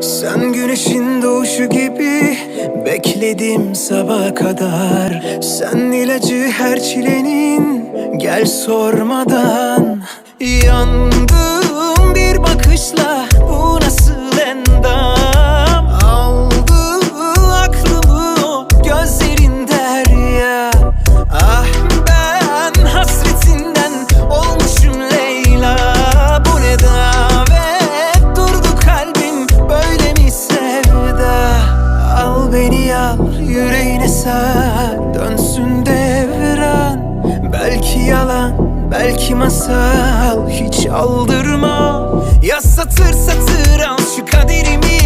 Sen güneşin doğuşu gibi Bekledim sabaha kadar. Sen ilacı her çilenin Gel sormadan. Yandım bir bakışla Bu al yüreğine sar dönsün devran. Belki yalan belki masal hiç aldırma. Ya satır satır al şu kaderimi